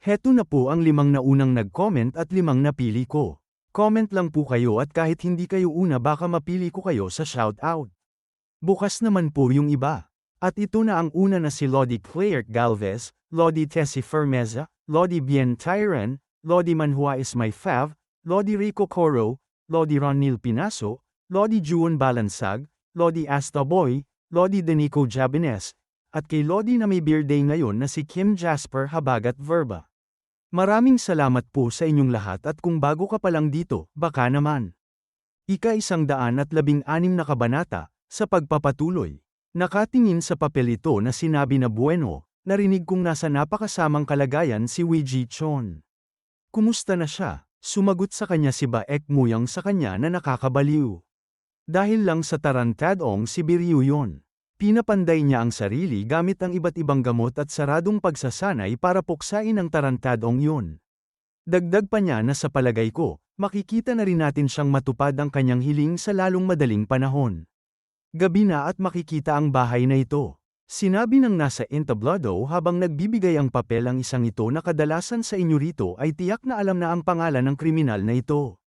Heto na po ang limang na unang nag-comment at limang napili ko. Comment lang po kayo at kahit hindi kayo una baka mapili ko kayo sa shoutout. Bukas naman po yung iba. At ito na ang una na si Lodi Claire Galvez, Lodi Tessie Fermeza, Lodi Bien Tyran, Lodi Manhua is my fav, Lodi Rico Coro, Lodi Ronil Pinaso, Lodi Juan Balansag, Lodi Asta Boy, Lodi Denico Jabines, at kay Lodi na may birthday ngayon na si Kim Jasper Habagat Verba. Maraming salamat po sa inyong lahat at kung bago ka pa lang dito, baka naman. Ika isang daan at labing anim na kabanata, sa pagpapatuloy. Nakatingin sa papel ito na sinabi na bueno, narinig kong nasa napakasamang kalagayan si Wiji Chon. Kumusta na siya? Sumagot sa kanya si Baek Muyang sa kanya na nakakabaliw. Dahil lang sa tarantadong si Biryu yon. Pinapanday niya ang sarili gamit ang iba't ibang gamot at saradong pagsasanay para puksain ang tarantadong yun. Dagdag pa niya na sa palagay ko, makikita na rin natin siyang matupad ang kanyang hiling sa lalong madaling panahon. Gabi na at makikita ang bahay na ito. Sinabi ng nasa entablado habang nagbibigay ang papel ang isang ito na kadalasan sa inyo rito ay tiyak na alam na ang pangalan ng kriminal na ito.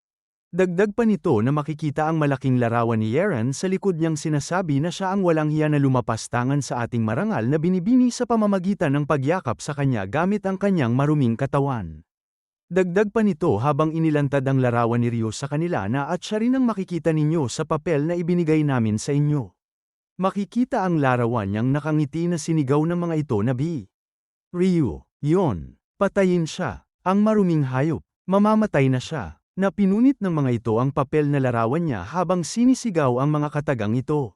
Dagdag pa nito na makikita ang malaking larawan ni Yeran sa likod niyang sinasabi na siya ang walang hiya na lumapas tangan sa ating marangal na binibini sa pamamagitan ng pagyakap sa kanya gamit ang kanyang maruming katawan. Dagdag pa nito habang inilantad ang larawan ni Ryo sa kanila na at siya rin ang makikita ninyo sa papel na ibinigay namin sa inyo. Makikita ang larawan niyang nakangiti na sinigaw ng mga ito na B. Ryo, yon, patayin siya, ang maruming hayop, mamamatay na siya. Na pinunit ng mga ito ang papel na larawan niya habang sinisigaw ang mga katagang ito.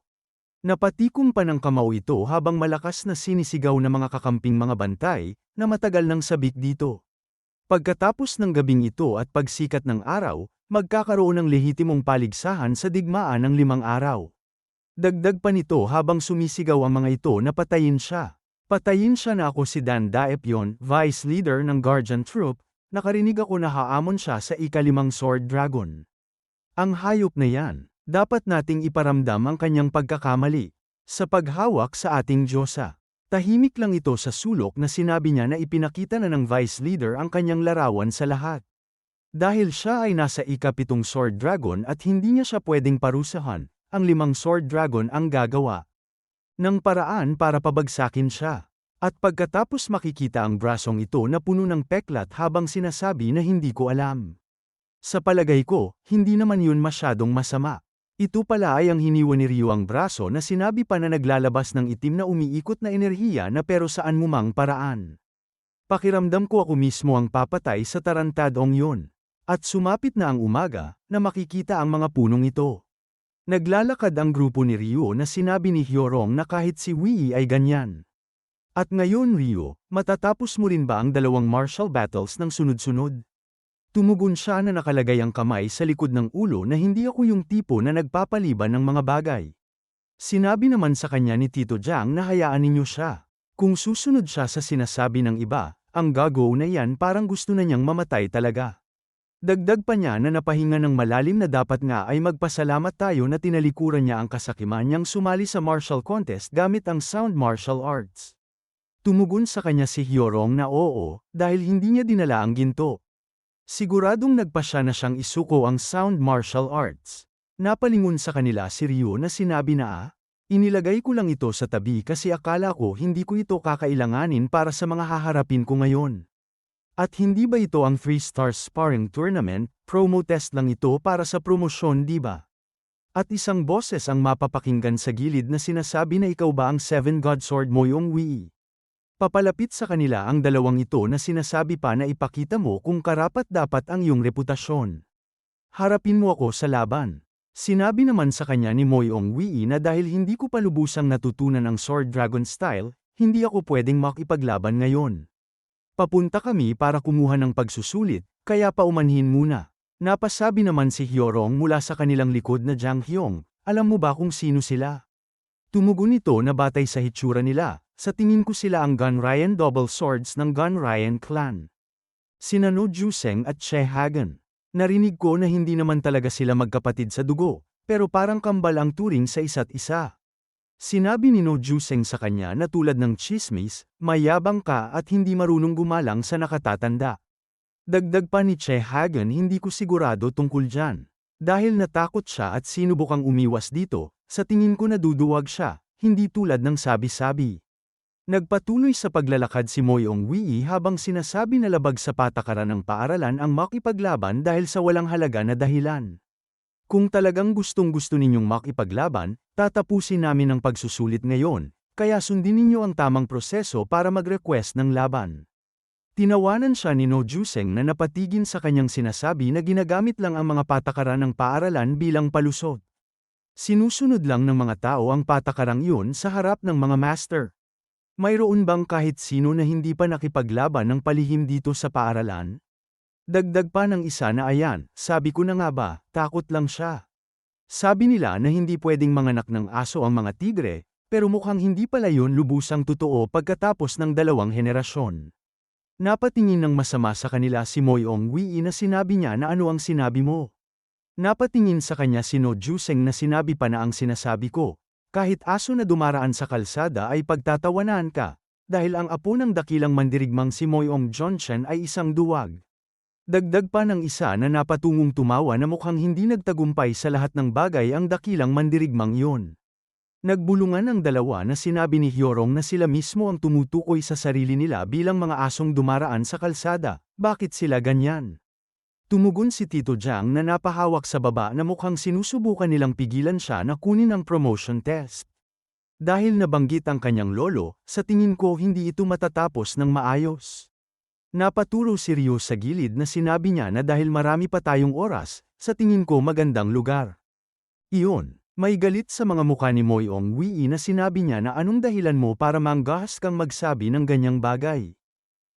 Napatikom pa ng kamao ito habang malakas na sinisigaw ng mga kakamping mga bantay, na matagal nang sabik dito. Pagkatapos ng gabing ito at pagsikat ng araw, magkakaroon ng lehitimong paligsahan sa digmaan ng limang araw. Dagdag pa nito habang sumisigaw ang mga ito na patayin siya. Patayin siya na ako si Dan Daepyon, vice leader ng Guardian Troop, nakarinig ako na haamon siya sa ikalimang sword dragon. Ang hayop na yan, dapat nating iparamdam ang kanyang pagkakamali, sa paghawak sa ating Diyosa. Tahimik lang ito sa sulok na sinabi niya na ipinakita na ng vice leader ang kanyang larawan sa lahat. Dahil siya ay nasa ikapitong sword dragon at hindi niya siya pwedeng parusahan, ang limang sword dragon ang gagawa. Ng paraan para pabagsakin siya. At pagkatapos makikita ang brasong ito na puno ng peklat habang sinasabi na hindi ko alam. Sa palagay ko, hindi naman yun masyadong masama. Ito pala ay ang hiniwa ni Ryu ang braso na sinabi pa na naglalabas ng itim na umiikot na enerhiya na pero saan mo mang paraan. Pakiramdam ko ako mismo ang papatay sa tarantadong yun. At sumapit na ang umaga, na makikita ang mga punong ito. Naglalakad ang grupo ni Ryu na sinabi ni Hyorong na kahit si Wii ay ganyan. At ngayon Rio, matatapos mo rin ba ang dalawang martial battles ng sunod-sunod? Tumugon siya na nakalagay ang kamay sa likod ng ulo na hindi ako yung tipo na nagpapaliban ng mga bagay. Sinabi naman sa kanya ni Tito Jiang na hayaan ninyo siya. Kung susunod siya sa sinasabi ng iba, ang gago na yan parang gusto na niyang mamatay talaga. Dagdag pa niya na napahinga ng malalim na dapat nga ay magpasalamat tayo na tinalikuran niya ang kasakiman niyang sumali sa martial contest gamit ang sound martial arts. Tumugon sa kanya si Hyorong na oo, dahil hindi niya dinala ang ginto. Siguradong nagpa siya na siyang isuko ang sound martial arts. Napalingon sa kanila si Ryo na sinabi na ah, inilagay ko lang ito sa tabi kasi akala ko hindi ko ito kakailanganin para sa mga haharapin ko ngayon. At hindi ba ito ang 3 Stars Sparring Tournament, promo test lang ito para sa promosyon di ba? At isang boses ang mapapakinggan sa gilid na sinasabi na ikaw ba ang 7 God Sword mo yung Wii? Papalapit sa kanila ang dalawang ito na sinasabi pa na ipakita mo kung karapat dapat ang iyong reputasyon. Harapin mo ako sa laban. Sinabi naman sa kanya ni Moyong Wii na dahil hindi ko pa lubusang natutunan ang Sword Dragon style, hindi ako pwedeng makipaglaban ngayon. Papunta kami para kumuha ng pagsusulit, kaya paumanhin muna. Napasabi naman si Hyorong mula sa kanilang likod na Jiang Hyong, alam mo ba kung sino sila? Tumugon ito na batay sa hitsura nila, sa tingin ko sila ang Gun Ryan Double Swords ng Gun Ryan Clan. Sina No Juseng at Che Hagen. Narinig ko na hindi naman talaga sila magkapatid sa dugo, pero parang kambal ang turing sa isa't isa. Sinabi ni No Juseng sa kanya na tulad ng chismis, mayabang ka at hindi marunong gumalang sa nakatatanda. Dagdag pa ni Che Hagen hindi ko sigurado tungkol dyan. Dahil natakot siya at sinubukang umiwas dito, sa tingin ko naduduwag siya, hindi tulad ng sabi-sabi. Nagpatuloy sa paglalakad si Moyong Wii habang sinasabi na labag sa patakaran ng paaralan ang makipaglaban dahil sa walang halaga na dahilan. Kung talagang gustong gusto ninyong makipaglaban, tatapusin namin ang pagsusulit ngayon, kaya sundin ninyo ang tamang proseso para mag-request ng laban. Tinawanan siya ni No Juseng na napatigin sa kanyang sinasabi na ginagamit lang ang mga patakaran ng paaralan bilang palusot. Sinusunod lang ng mga tao ang patakarang iyon sa harap ng mga master. Mayroon bang kahit sino na hindi pa nakipaglaban ng palihim dito sa paaralan? Dagdag pa ng isa na ayan, sabi ko na nga ba, takot lang siya. Sabi nila na hindi pwedeng manganak ng aso ang mga tigre, pero mukhang hindi pala yun lubusang totoo pagkatapos ng dalawang henerasyon. Napatingin ng masama sa kanila si Moyong Wii na sinabi niya na ano ang sinabi mo. Napatingin sa kanya si No Juseng na sinabi pa na ang sinasabi ko, kahit aso na dumaraan sa kalsada ay pagtatawanan ka, dahil ang apo ng dakilang mandirigmang si Moyong Johnson ay isang duwag. Dagdag pa ng isa na napatungong tumawa na mukhang hindi nagtagumpay sa lahat ng bagay ang dakilang mandirigmang iyon. Nagbulungan ang dalawa na sinabi ni Hyorong na sila mismo ang tumutukoy sa sarili nila bilang mga asong dumaraan sa kalsada, bakit sila ganyan? Tumugon si Tito Jiang na napahawak sa baba na mukhang sinusubukan nilang pigilan siya na kunin ang promotion test. Dahil nabanggit ang kanyang lolo, sa tingin ko hindi ito matatapos ng maayos. Napaturo si Ryo sa gilid na sinabi niya na dahil marami pa tayong oras, sa tingin ko magandang lugar. Iyon, may galit sa mga mukha ni Moyong Wii na sinabi niya na anong dahilan mo para manggahas kang magsabi ng ganyang bagay.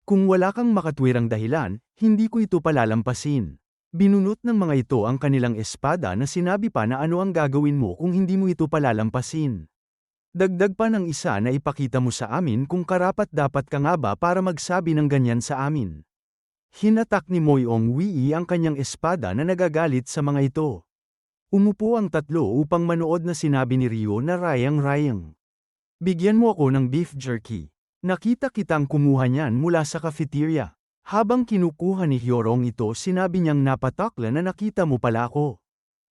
Kung wala kang makatwirang dahilan, hindi ko ito palalampasin. Binunot ng mga ito ang kanilang espada na sinabi pa na ano ang gagawin mo kung hindi mo ito palalampasin. Dagdag pa ng isa na ipakita mo sa amin kung karapat dapat ka nga ba para magsabi ng ganyan sa amin. Hinatak ni Moyong Wii ang kanyang espada na nagagalit sa mga ito. Umupo ang tatlo upang manood na sinabi ni Rio na rayang-rayang. Bigyan mo ako ng beef jerky. Nakita kitang kumuha niyan mula sa cafeteria. Habang kinukuha ni Hyorong ito sinabi niyang napatakla na nakita mo pala ako.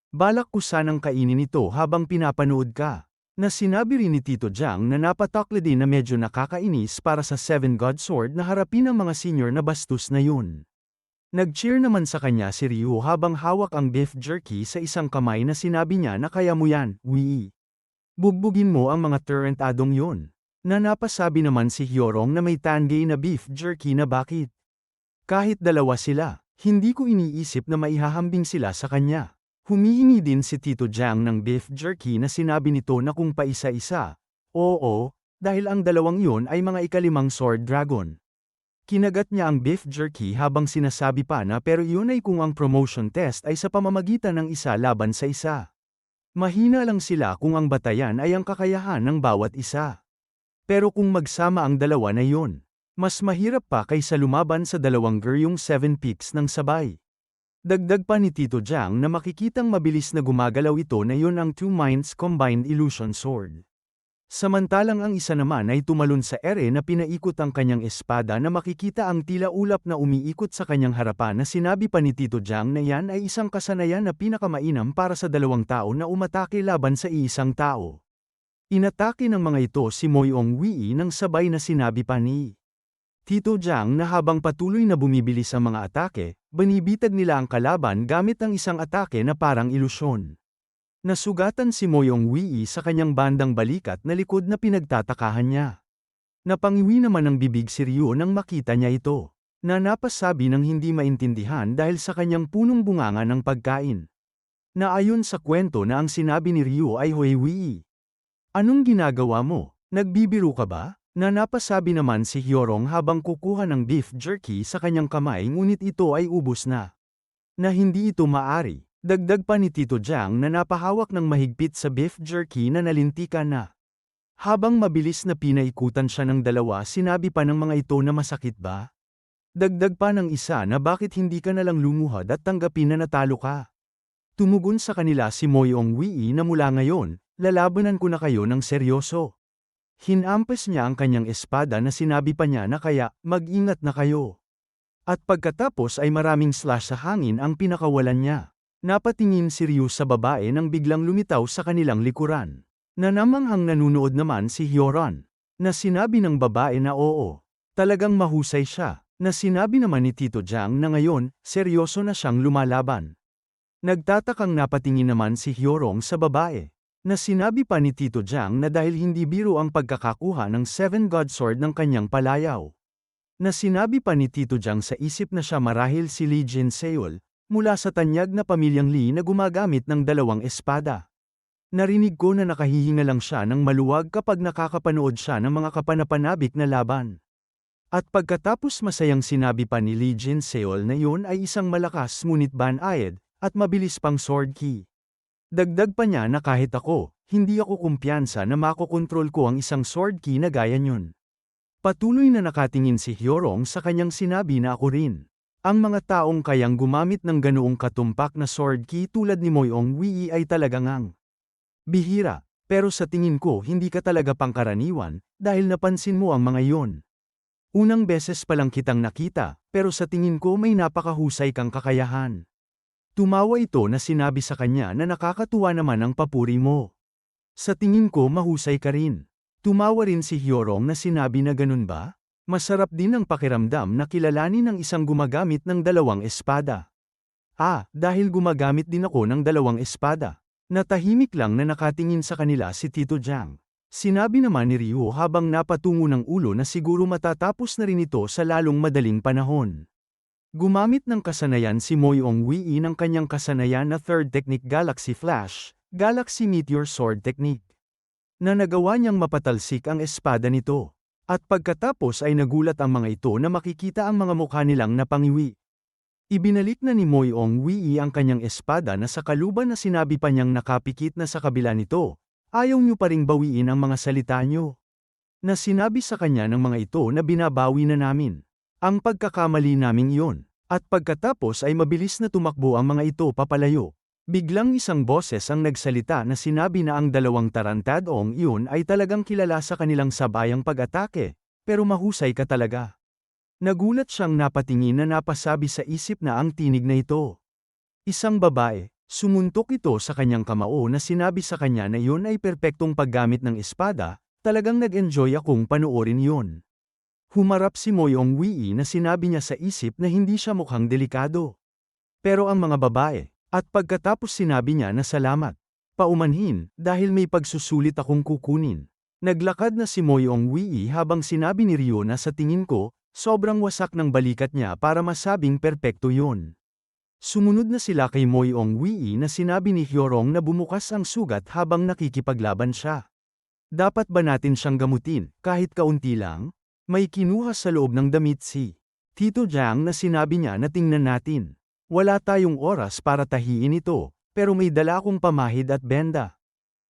Balak ko sanang kainin ito habang pinapanood ka. Na sinabi rin ni Tito Jiang na napatakla din na medyo nakakainis para sa Seven God Sword na harapin ang mga senior na bastos na yun. Nag-cheer naman sa kanya si Ryu habang hawak ang beef jerky sa isang kamay na sinabi niya na kaya mo yan, wii. Bugbugin mo ang mga turrentadong yun. Na napasabi naman si Hyorong na may tangay na beef jerky na bakit. Kahit dalawa sila, hindi ko iniisip na maihahambing sila sa kanya. Humihingi din si Tito Jiang ng beef jerky na sinabi nito na kung paisa-isa. Oo, dahil ang dalawang yun ay mga ikalimang sword dragon. Kinagat niya ang beef jerky habang sinasabi pa na pero yun ay kung ang promotion test ay sa pamamagitan ng isa laban sa isa. Mahina lang sila kung ang batayan ay ang kakayahan ng bawat isa. Pero kung magsama ang dalawa na yon, mas mahirap pa kaysa lumaban sa dalawang geryong 7 peaks ng sabay. Dagdag pa ni Tito Jiang na makikitang mabilis na gumagalaw ito na yon ang Two Minds Combined Illusion Sword. Samantalang ang isa naman ay tumalon sa ere na pinaikot ang kanyang espada na makikita ang tila ulap na umiikot sa kanyang harapan na sinabi pa ni Tito Jiang na yan ay isang kasanayan na pinakamainam para sa dalawang tao na umatake laban sa iisang tao. Inatake ng mga ito si Moyong Wii nang sabay na sinabi pa ni Tito Jiang na habang patuloy na bumibilis ang mga atake, banibitag nila ang kalaban gamit ang isang atake na parang ilusyon. Nasugatan si Moyong Wii sa kanyang bandang balikat na likod na pinagtatakahan niya. Napangiwi naman ang bibig si Ryo nang makita niya ito, na napasabi ng hindi maintindihan dahil sa kanyang punong bunganga ng pagkain. Naayon sa kwento na ang sinabi ni Ryo ay Hui Wii. Anong ginagawa mo? Nagbibiro ka ba? Na napasabi naman si Hyorong habang kukuha ng beef jerky sa kanyang kamay ngunit ito ay ubos na. Na hindi ito maari. Dagdag pa ni Tito Jiang na napahawak ng mahigpit sa beef jerky na nalintikan na. Habang mabilis na pinaikutan siya ng dalawa sinabi pa ng mga ito na masakit ba? Dagdag pa ng isa na bakit hindi ka nalang lumuhad at tanggapin na natalo ka. Tumugon sa kanila si Moyong Wii na mula ngayon, lalabanan ko na kayo ng seryoso. Hinampas niya ang kanyang espada na sinabi pa niya na kaya, mag-ingat na kayo. At pagkatapos ay maraming slash sa hangin ang pinakawalan niya. Napatingin si Ryu sa babae nang biglang lumitaw sa kanilang likuran. Nanamanghang nanunood naman si Hyoron, na sinabi ng babae na oo. Talagang mahusay siya, na sinabi naman ni Tito Jiang na ngayon, seryoso na siyang lumalaban. Nagtatakang napatingin naman si Hyorong sa babae, na sinabi pa ni Tito Jiang na dahil hindi biro ang pagkakakuha ng Seven God Sword ng kanyang palayaw. Na sinabi pa ni Tito Jiang sa isip na siya marahil si Li Jin Seol, mula sa tanyag na pamilyang Li na gumagamit ng dalawang espada. Narinig ko na nakahihinga lang siya ng maluwag kapag nakakapanood siya ng mga kapanapanabik na laban. At pagkatapos masayang sinabi pa ni Lee Jin Seol na yun ay isang malakas ngunit banayad, at mabilis pang sword key. Dagdag pa niya na kahit ako, hindi ako kumpiyansa na makokontrol ko ang isang sword key na gaya nyun. Patuloy na nakatingin si Hyorong sa kanyang sinabi na ako rin. Ang mga taong kayang gumamit ng ganoong katumpak na sword key tulad ni Moyong Wii ay talagang ang Bihira, pero sa tingin ko hindi ka talaga pangkaraniwan, dahil napansin mo ang mga iyon. Unang beses pa lang kitang nakita, pero sa tingin ko may napakahusay kang kakayahan. Tumawa ito na sinabi sa kanya na nakakatuwa naman ang papuri mo. Sa tingin ko mahusay ka rin. Tumawa rin si Hyorong na sinabi na ganun ba? Masarap din ang pakiramdam na kilalanin ng isang gumagamit ng dalawang espada. Ah, dahil gumagamit din ako ng dalawang espada. Natahimik lang na nakatingin sa kanila si Tito Jiang. Sinabi naman ni Ryu habang napatungo ng ulo na siguro matatapos na rin ito sa lalong madaling panahon. Gumamit ng kasanayan si Moyong Wii ng kanyang kasanayan na Third Technique Galaxy Flash, Galaxy Meteor Sword Technique, na nagawa niyang mapatalsik ang espada nito. At pagkatapos ay nagulat ang mga ito na makikita ang mga mukha nilang napangiwi. Ibinalik na ni Moyong Wii ang kanyang espada na sa kaluban na sinabi pa niyang nakapikit na sa kabila nito, ayaw niyo pa ring bawiin ang mga salita niyo. Na sinabi sa kanya ng mga ito na binabawi na namin. Ang pagkakamali naming iyon. At pagkatapos ay mabilis na tumakbo ang mga ito papalayo. Biglang isang boses ang nagsalita na sinabi na ang dalawang tarantadong iyon ay talagang kilala sa kanilang sabayang pag-atake, pero mahusay ka talaga. Nagulat siyang napatingin na napasabi sa isip na ang tinig na ito. Isang babae, sumuntok ito sa kanyang kamao na sinabi sa kanya na iyon ay perpektong paggamit ng espada, talagang nag-enjoy akong panoorin iyon. Humarap si Moyong Wii na sinabi niya sa isip na hindi siya mukhang delikado. Pero ang mga babae, at pagkatapos sinabi niya na salamat. Paumanhin, dahil may pagsusulit akong kukunin. Naglakad na si Moyong Wii habang sinabi ni Ryo na sa tingin ko, sobrang wasak ng balikat niya para masabing perpekto yun. Sumunod na sila kay Moyong Wii na sinabi ni Hyorong na bumukas ang sugat habang nakikipaglaban siya. Dapat ba natin siyang gamutin, kahit kaunti lang? May kinuha sa loob ng damit si Tito Jiang na sinabi niya na tingnan natin. Wala tayong oras para tahiin ito, pero may dala akong pamahid at benda.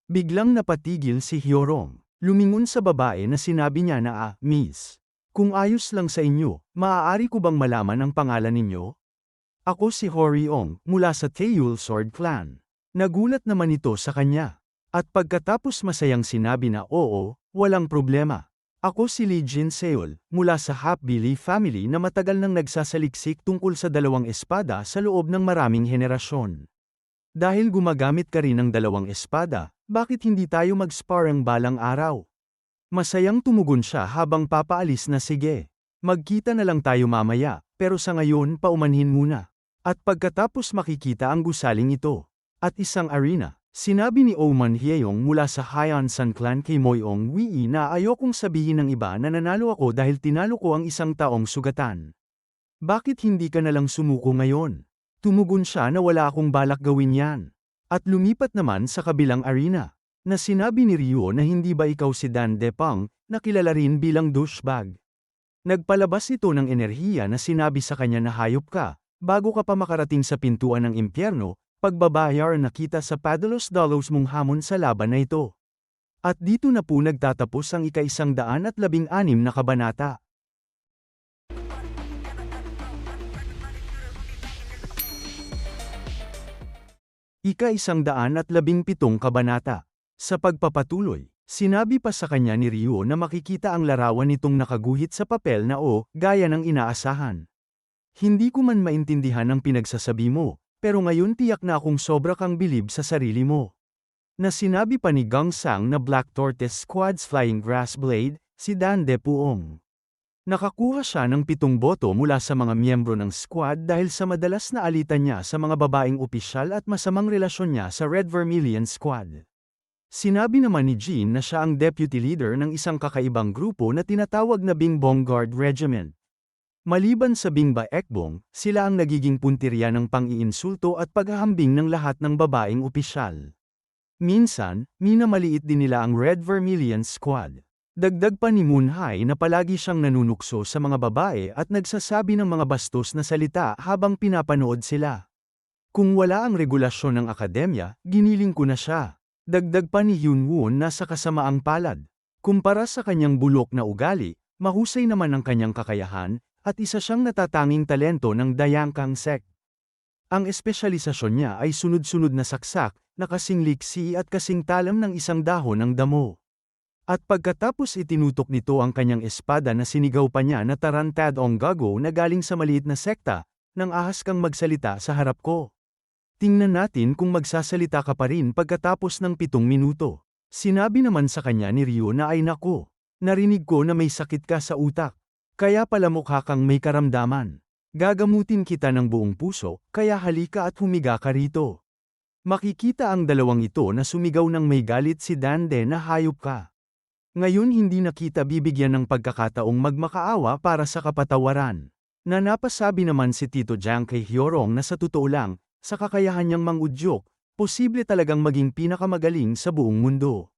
Biglang napatigil si Hyorong. Lumingon sa babae na sinabi niya na ah, Miss. Kung ayos lang sa inyo, maaari ko bang malaman ang pangalan ninyo? Ako si Horiong, mula sa Taeyul Sword Clan. Nagulat naman ito sa kanya. At pagkatapos masayang sinabi na oo, walang problema. Ako si Lee Jin Seol, mula sa Hapbili family na matagal nang nagsasaliksik tungkol sa dalawang espada sa loob ng maraming henerasyon. Dahil gumagamit ka rin ng dalawang espada, bakit hindi tayo mag-sparring balang araw? Masayang tumugon siya habang papaalis na sige. Magkita na lang tayo mamaya, pero sa ngayon paumanhin muna. At pagkatapos makikita ang gusaling ito. At isang arena, sinabi ni Oman Hyeyong mula sa Haiyan San Clan kay Moyong Wii na ayokong sabihin ng iba na nanalo ako dahil tinalo ko ang isang taong sugatan. Bakit hindi ka nalang sumuko ngayon? Tumugon siya na wala akong balak gawin yan. At lumipat naman sa kabilang arena, na sinabi ni Ryo na hindi ba ikaw si Dan Depang, na kilala rin bilang douchebag. Nagpalabas ito ng enerhiya na sinabi sa kanya na hayop ka, bago ka pa makarating sa pintuan ng impyerno, pagbabayar na kita sa padalos dollars mong hamon sa laban na ito. At dito na po nagtatapos ang ika-isang daan at labing anim na kabanata. Ika-isang daan at labing pitong kabanata. Sa pagpapatuloy, sinabi pa sa kanya ni Ryo na makikita ang larawan nitong nakaguhit sa papel na o, gaya ng inaasahan. Hindi ko man maintindihan ang pinagsasabi mo, pero ngayon tiyak na akong sobra kang bilib sa sarili mo. Na sinabi pa ni Gang Sang na Black Tortoise Squad's Flying Grass Blade, si Dan De Puong. Nakakuha siya ng pitong boto mula sa mga miyembro ng squad dahil sa madalas na alitan niya sa mga babaeng opisyal at masamang relasyon niya sa Red Vermilion Squad. Sinabi naman ni Jean na siya ang deputy leader ng isang kakaibang grupo na tinatawag na Bingbong Guard Regiment. Maliban sa Bingba Ekbong, sila ang nagiging puntirya ng pang-iinsulto at paghahambing ng lahat ng babaeng opisyal. Minsan, minamaliit din nila ang Red Vermilion Squad. Dagdag pa ni Moonhai na palagi siyang nanunukso sa mga babae at nagsasabi ng mga bastos na salita habang pinapanood sila. Kung wala ang regulasyon ng akademya, giniling ko na siya. Dagdag pa ni Hyunwoo na sa kasamaang palad. Kumpara sa kanyang bulok na ugali, mahusay naman ang kanyang kakayahan, at isa siyang natatanging talento ng Dayangkang sect. Ang espesyalisasyon niya ay sunod-sunod na saksak, na kasing liksi at kasing talam ng isang dahon ng damo. At pagkatapos itinutok nito ang kanyang espada na sinigaw pa niya na tarantad ong gago na galing sa maliit na sekta, nang ahas kang magsalita sa harap ko. Tingnan natin kung magsasalita ka pa rin pagkatapos ng pitong minuto. Sinabi naman sa kanya ni Ryo na ay nako, narinig ko na may sakit ka sa utak. Kaya pala mukha kang may karamdaman. Gagamutin kita ng buong puso, kaya halika at humiga ka rito. Makikita ang dalawang ito na sumigaw ng may galit si Dande na hayop ka. Ngayon hindi na kita bibigyan ng pagkakataong magmakaawa para sa kapatawaran. Na napasabi naman si Tito Jiang kay Hyorong na sa totoo lang, sa kakayahan niyang mangudyok, posible talagang maging pinakamagaling sa buong mundo.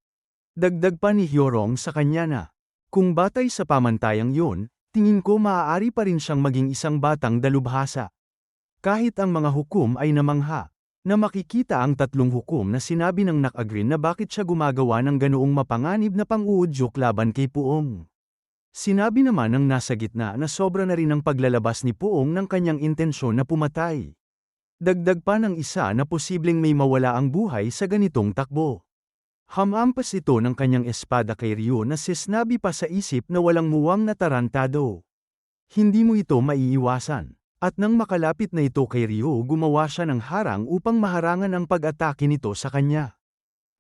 Dagdag pa ni Hyorong sa kanya na, kung batay sa pamantayang yun, tingin ko maaari pa rin siyang maging isang batang dalubhasa. Kahit ang mga hukom ay namangha, na makikita ang tatlong hukom na sinabi ng Nakagrin na bakit siya gumagawa ng ganoong mapanganib na pang-uudyok laban kay Puong. Sinabi naman ng nasa gitna na sobra na rin ang paglalabas ni Puong ng kanyang intensyon na pumatay. Dagdag pa ng isa na posibleng may mawala ang buhay sa ganitong takbo. Hamampas ito ng kanyang espada kay Ryo na sisnabi pa sa isip na walang muwang na tarantado. Hindi mo ito maiiwasan. At nang makalapit na ito kay Ryo gumawa siya ng harang upang maharangan ang pag-atake nito sa kanya.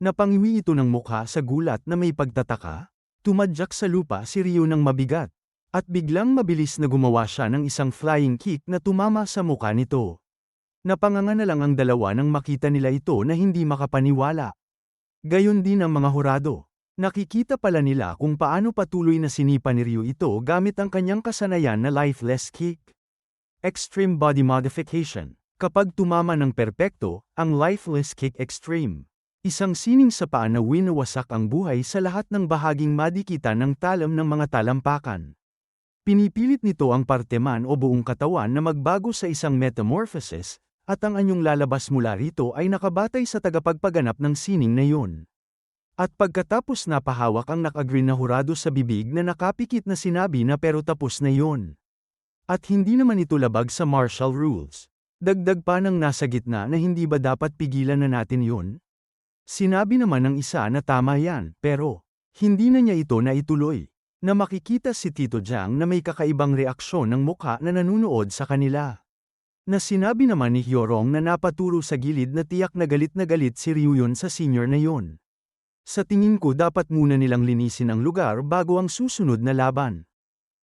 Napangiwi ito ng mukha sa gulat na may pagtataka, tumadyak sa lupa si Ryo ng mabigat, at biglang mabilis na gumawa siya ng isang flying kick na tumama sa mukha nito. Napanganga na lang ang dalawa nang makita nila ito na hindi makapaniwala. Gayon din ang mga hurado. Nakikita pala nila kung paano patuloy na sinipa ni Ryo ito gamit ang kanyang kasanayan na lifeless kick. Extreme Body Modification. Kapag tumama ng perpekto, ang Lifeless Kick Extreme. Isang sining sa paa na winawasak ang buhay sa lahat ng bahaging madikita ng talam ng mga talampakan. Pinipilit nito ang parteman o buong katawan na magbago sa isang metamorphosis, at ang anyong lalabas mula rito ay nakabatay sa tagapagpaganap ng sining na yun. At pagkatapos napahawak ang nakagreen na hurado sa bibig na nakapikit na sinabi na pero tapos na yon. At hindi naman ito labag sa martial rules. Dagdag pa ng nasa gitna na hindi ba dapat pigilan na natin yun? Sinabi naman ng isa na tama yan, pero, hindi na niya ito na ituloy. Na makikita si Tito Jiang na may kakaibang reaksyon ng mukha na nanunood sa kanila. Na sinabi naman ni Hyorong na napaturo sa gilid na tiyak na galit na galit si Ryuyon sa senior na yon. Sa tingin ko dapat muna nilang linisin ang lugar bago ang susunod na laban.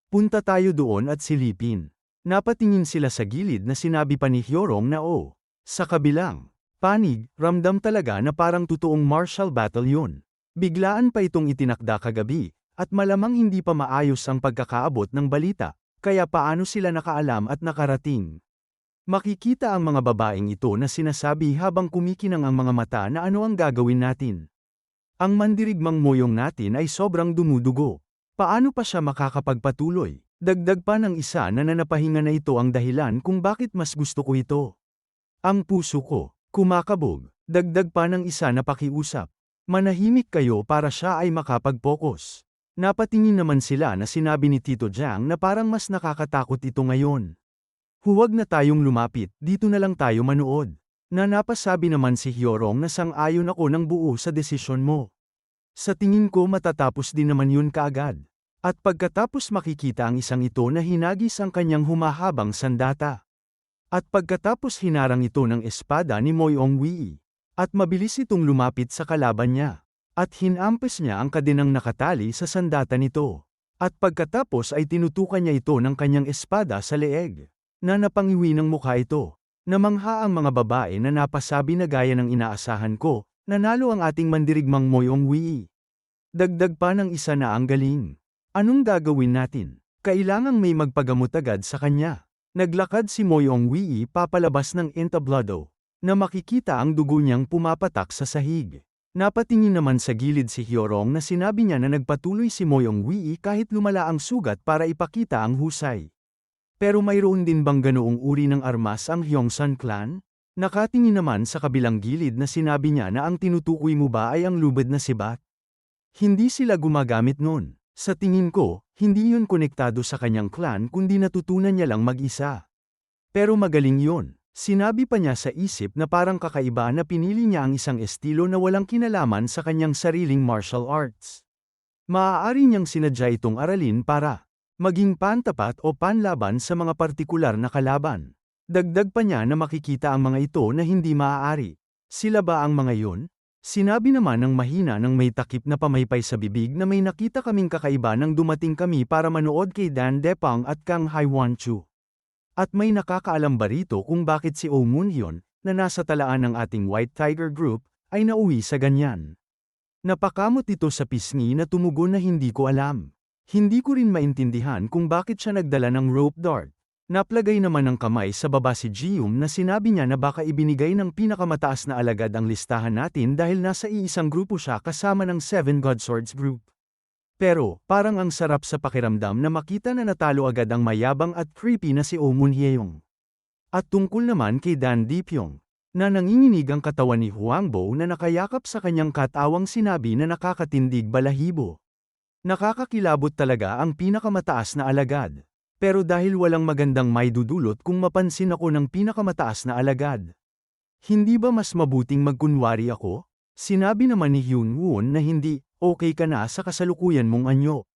Punta tayo doon at silipin. Napatingin sila sa gilid na sinabi pa ni Hyorong na oh. Sa kabilang panig, ramdam talaga na parang totoong martial battle yun. Biglaan pa itong itinakda kagabi, at malamang hindi pa maayos ang pagkakaabot ng balita, kaya paano sila nakaalam at nakarating. Makikita ang mga babaeng ito na sinasabi habang kumikinang ang mga mata na ano ang gagawin natin. Ang mandirigmang moyong natin ay sobrang dumudugo. Paano pa siya makakapagpatuloy? Dagdag pa ng isa na nanapahinga na ito ang dahilan kung bakit mas gusto ko ito. Ang puso ko, kumakabog, dagdag pa ng isa na pakiusap. Manahimik kayo para siya ay makapag-focus. Napatingin naman sila na sinabi ni Tito Jiang na parang mas nakakatakot ito ngayon. Huwag na tayong lumapit, dito na lang tayo manood. Na napasabi naman si Hyorong na sang-ayon ako ng buo sa desisyon mo. Sa tingin ko matatapos din naman yun kaagad. At pagkatapos makikita ang isang ito na hinagis ang kanyang humahabang sandata. At pagkatapos hinarang ito ng espada ni Moyong Wii. At mabilis itong lumapit sa kalaban niya. At hinampes niya ang kadinang nakatali sa sandata nito. At pagkatapos ay tinutukan niya ito ng kanyang espada sa leeg. Na napangiwi ng mukha ito. Namangha ang mga babae na napasabi na gaya ng inaasahan ko, nanalo ang ating mandirigmang Moyong Wii. Dagdag pa ng isa na ang galing. Anong gagawin natin? Kailangang may magpagamot agad sa kanya. Naglakad si Moyong Wii papalabas ng entablado, na makikita ang dugo niyang pumapatak sa sahig. Napatingin naman sa gilid si Hyorong na sinabi niya na nagpatuloy si Moyong Wii kahit lumala ang sugat para ipakita ang husay. Pero mayroon din bang ganoong uri ng armas ang Hyongsan clan? Nakatingin naman sa kabilang gilid na sinabi niya na ang tinutukoy mo ba ay ang lubad na sibat? Hindi sila gumagamit nun. Sa tingin ko, hindi yun konektado sa kanyang clan kundi natutunan niya lang mag-isa. Pero magaling yun. Sinabi pa niya sa isip na parang kakaiba na pinili niya ang isang estilo na walang kinalaman sa kanyang sariling martial arts. Maaari niyang sinadya itong aralin para maging pantapat o panlaban sa mga partikular na kalaban. Dagdag pa niya na makikita ang mga ito na hindi maaari. Sila ba ang mga yun? Sinabi naman ng mahina ng may takip na pamaypay sa bibig na may nakita kaming kakaiba nang dumating kami para manood kay Dan Depang at Kang Haiwan Chu. At may nakakaalam ba rito kung bakit si Oh Moon Hyun, na nasa talaan ng ating White Tiger Group, ay nauwi sa ganyan. Napakamot ito sa pisngi na tumugon na hindi ko alam. Hindi ko rin maintindihan kung bakit siya nagdala ng rope dart. Naplagay naman ng kamay sa baba si Jium na sinabi niya na baka ibinigay ng pinakamataas na alagad ang listahan natin dahil nasa iisang grupo siya kasama ng Seven Godswords Group. Pero, parang ang sarap sa pakiramdam na makita na natalo agad ang mayabang at creepy na si Oh Moon Hyeong. At tungkol naman kay Dan Dipyong, na nanginginig ang katawan ni Huangbo na nakayakap sa kanyang katawang sinabi na nakakatindig balahibo. Nakakakilabot talaga ang pinakamataas na alagad. Pero dahil walang magandang maidudulot kung mapansin ako ng pinakamataas na alagad. Hindi ba mas mabuting magkunwari ako? Sinabi naman ni Hyun Woon na hindi, okay ka na sa kasalukuyan mong anyo.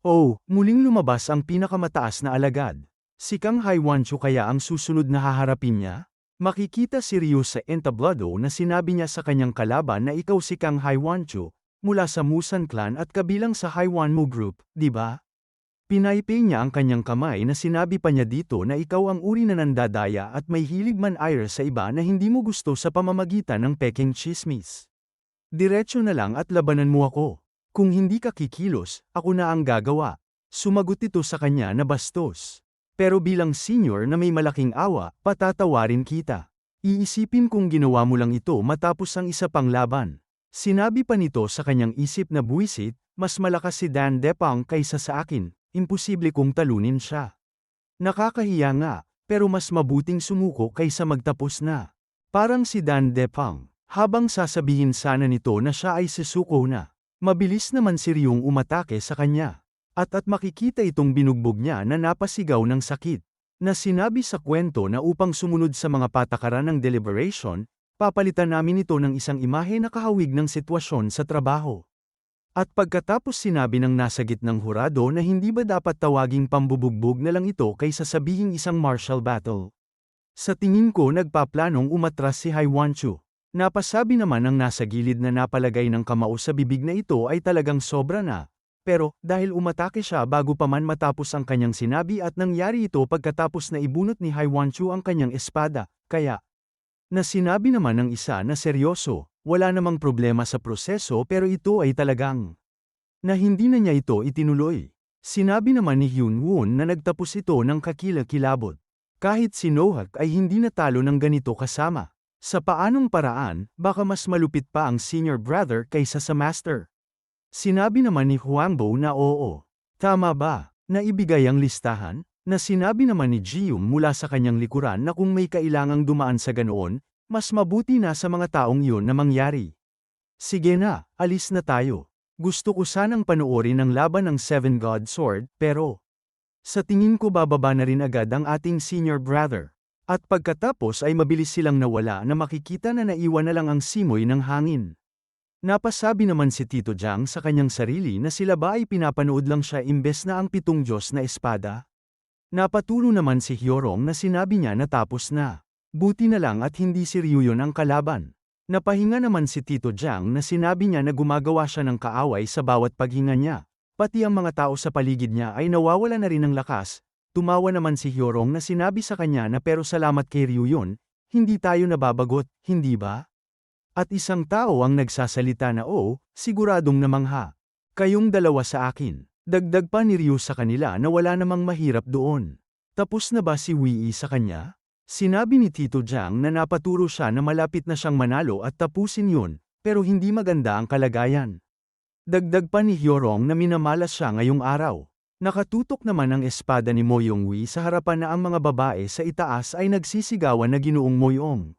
Oh, muling lumabas ang pinakamataas na alagad. Si Kang Haiwancho kaya ang susunod na haharapin niya? Makikita si Ryu sa entablado na sinabi niya sa kanyang kalaban na ikaw si Kang Haiwancho, mula sa Musan Clan at kabilang sa Haiwanmo Group, di ba? Pinaypay niya ang kanyang kamay na sinabi pa niya dito na ikaw ang uri na nandadaya at may hilig man ire sa iba na hindi mo gusto sa pamamagitan ng peking chismis. Diretso na lang at labanan mo ako. Kung hindi ka kikilos, ako na ang gagawa. Sumagot ito sa kanya na bastos. Pero bilang senior na may malaking awa, patatawarin kita. Iisipin kung ginawa mo lang ito matapos ang isa pang laban. Sinabi pa nito sa kanyang isip na buwisit, mas malakas si Dan Depang kaysa sa akin, imposible kong talunin siya. Nakakahiya nga, pero mas mabuting sumuko kaysa magtapos na. Parang si Dan Depang, habang sasabihin sana nito na siya ay susuko na. Mabilis naman si Ryung umatake sa kanya. At at makikita itong binugbog niya na napasigaw ng sakit. Na sinabi sa kwento na upang sumunod sa mga patakaran ng deliberation, Papalitan namin ito ng isang imahe na kahawig ng sitwasyon sa trabaho. At pagkatapos sinabi ng nasa gitnang hurado na hindi ba dapat tawaging pambubugbog na lang ito kaysa sabihing isang martial battle. Sa tingin ko nagpaplanong umatras si Haiwanchu. Napasabi naman ng nasa gilid na napalagay ng kamao sa bibig na ito ay talagang sobra na. Pero, dahil umatake siya bago pa man matapos ang kanyang sinabi at nangyari ito pagkatapos na ibunot ni Haiwanchu ang kanyang espada, kaya, na sinabi naman ng isa na seryoso, wala namang problema sa proseso pero ito ay talagang na hindi na niya ito itinuloy. Sinabi naman ni Hyun Woon na nagtapos ito ng kakilakilabot. Kahit si Nohak ay hindi natalo ng ganito kasama. Sa paanong paraan, baka mas malupit pa ang senior brother kaysa sa master. Sinabi naman ni Huangbo na oo. Tama ba, na ibigay ang listahan? Na sinabi naman ni Jium mula sa kanyang likuran na kung may kailangang dumaan sa ganoon, mas mabuti na sa mga taong iyon na mangyari. Sige na, alis na tayo. Gusto ko sanang panoorin ang laban ng Seven God Sword, pero sa tingin ko bababa na rin agad ang ating senior brother. At pagkatapos ay mabilis silang nawala na makikita na naiwan na lang ang simoy ng hangin. Napasabi naman si Tito Jiang sa kanyang sarili na sila ba ay pinapanood lang siya imbes na ang pitong Diyos na espada? Napatulo naman si Hyorong na sinabi niya na tapos na. Buti na lang at hindi si Ryuyon ang kalaban. Napahinga naman si Tito Jiang na sinabi niya na gumagawa siya ng kaaway sa bawat paghinga niya. Pati ang mga tao sa paligid niya ay nawawala na rin ng lakas. Tumawa naman si Hyorong na sinabi sa kanya na pero salamat kay Ryuyon, hindi tayo nababagot, hindi ba? At isang tao ang nagsasalita na oo, siguradong namangha. Kayong dalawa sa akin. Dagdag pa ni Ryu sa kanila na wala namang mahirap doon. Tapos na ba si Wii sa kanya? Sinabi ni Tito Jiang na napaturo siya na malapit na siyang manalo at tapusin yun, pero hindi maganda ang kalagayan. Dagdag pa ni Hyorong na minamalas siya ngayong araw. Nakatutok naman ang espada ni Moyong Wee sa harapan na ang mga babae sa itaas ay nagsisigawan na ginoong Moyong.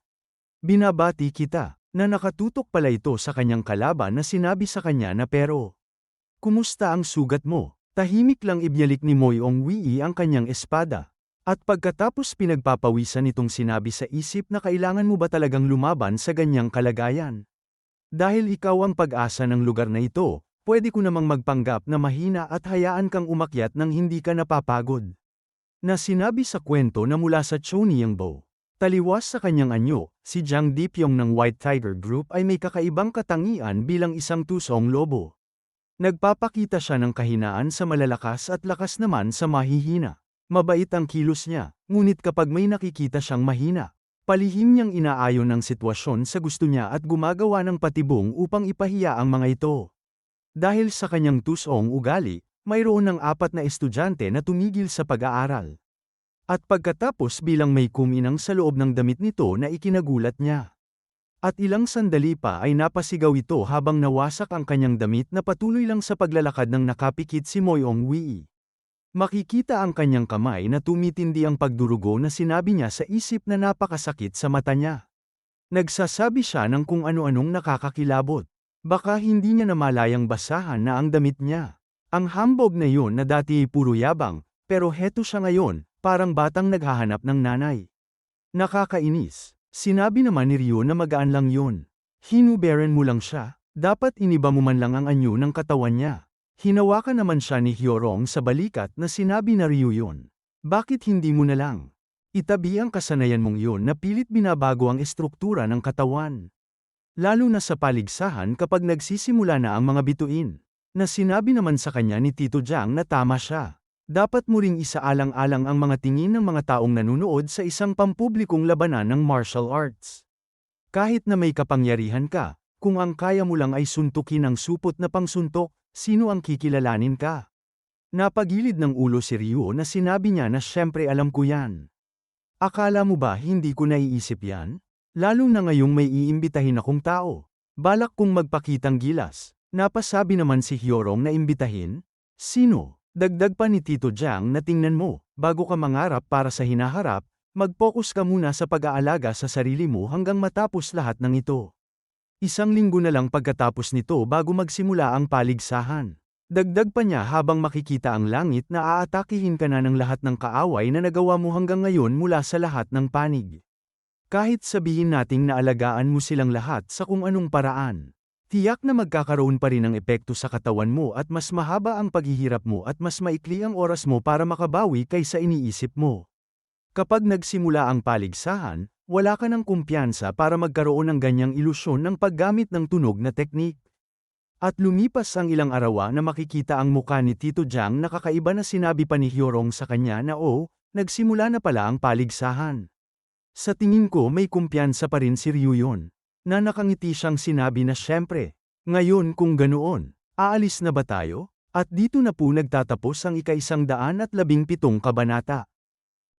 Binabati kita na nakatutok pala ito sa kanyang kalaban na sinabi sa kanya na pero, Kumusta ang sugat mo? Tahimik lang ibyalik ni Moyong Wii ang kanyang espada. At pagkatapos pinagpapawisan itong sinabi sa isip na kailangan mo ba talagang lumaban sa ganyang kalagayan? Dahil ikaw ang pag-asa ng lugar na ito, pwede ko namang magpanggap na mahina at hayaan kang umakyat nang hindi ka napapagod. Na sinabi sa kwento na mula sa Choniyangbo. Taliwas sa kanyang anyo, si Jiang Dipyong ng White Tiger Group ay may kakaibang katangian bilang isang tusong lobo. Nagpapakita siya ng kahinaan sa malalakas at lakas naman sa mahihina. Mabait ang kilos niya, ngunit kapag may nakikita siyang mahina, palihim niyang inaayon ng sitwasyon sa gusto niya at gumagawa ng patibong upang ipahiya ang mga ito. Dahil sa kanyang tusong ugali, mayroon ng apat na estudyante na tumigil sa pag-aaral. At pagkatapos bilang may kuminang sa loob ng damit nito na ikinagulat niya. At ilang sandali pa ay napasigaw ito habang nawasak ang kanyang damit na patuloy lang sa paglalakad ng nakapikit si Moyong Wii. Makikita ang kanyang kamay na tumitindi ang pagdurugo na sinabi niya sa isip na napakasakit sa mata niya. Nagsasabi siya ng kung ano-anong nakakakilabot. Baka hindi niya namalayang basahan na ang damit niya. Ang hambog na yun na dati puro yabang, pero heto siya ngayon, parang batang naghahanap ng nanay. Nakakainis. Sinabi naman ni Ryo na magaan lang yun. Hinuberan mo lang siya, dapat iniba mo man lang ang anyo ng katawan niya. Hinawakan naman siya ni Hyorong sa balikat na sinabi na Ryo yun. Bakit hindi mo na lang? Itabi ang kasanayan mong yun na pilit binabago ang estruktura ng katawan. Lalo na sa paligsahan kapag nagsisimula na ang mga bituin. Na sinabi naman sa kanya ni Tito Jiang na tama siya. Dapat mo ring isaalang-alang ang mga tingin ng mga taong nanunood sa isang pampublikong labanan ng martial arts. Kahit na may kapangyarihan ka, kung ang kaya mo lang ay suntukin ang supot na pangsuntok, sino ang kikilalanin ka? Napagilid ng ulo si Ryo na sinabi niya na syempre alam ko yan. Akala mo ba hindi ko naiisip yan? Lalo na ngayong may iimbitahin akong tao. Balak kong magpakitang gilas. Napasabi naman si Hyorong na imbitahin? Sino? Dagdag pa ni Tito Jiang na tingnan mo, bago ka mangarap para sa hinaharap, mag-focus ka muna sa pag-aalaga sa sarili mo hanggang matapos lahat ng ito. Isang linggo na lang pagkatapos nito bago magsimula ang paligsahan. Dagdag pa niya habang makikita ang langit na aatakihin ka na ng lahat ng kaaway na nagawa mo hanggang ngayon mula sa lahat ng panig. Kahit sabihin nating naalagaan mo silang lahat sa kung anong paraan. Tiyak na magkakaroon pa rin ng epekto sa katawan mo at mas mahaba ang paghihirap mo at mas maikli ang oras mo para makabawi kaysa iniisip mo. Kapag nagsimula ang paligsahan, wala ka ng kumpiyansa para magkaroon ng ganyang ilusyon ng paggamit ng tunog na teknik. At lumipas ang ilang araw na makikita ang muka ni Tito Jiang na kakaiba na sinabi pa ni Hyorong sa kanya na oh, nagsimula na pala ang paligsahan. Sa tingin ko may kumpiyansa pa rin si Ryuyon na nakangiti siyang sinabi na syempre, ngayon kung ganoon, aalis na ba tayo? At dito na po nagtatapos ang ikaisang daan at labing pitong kabanata.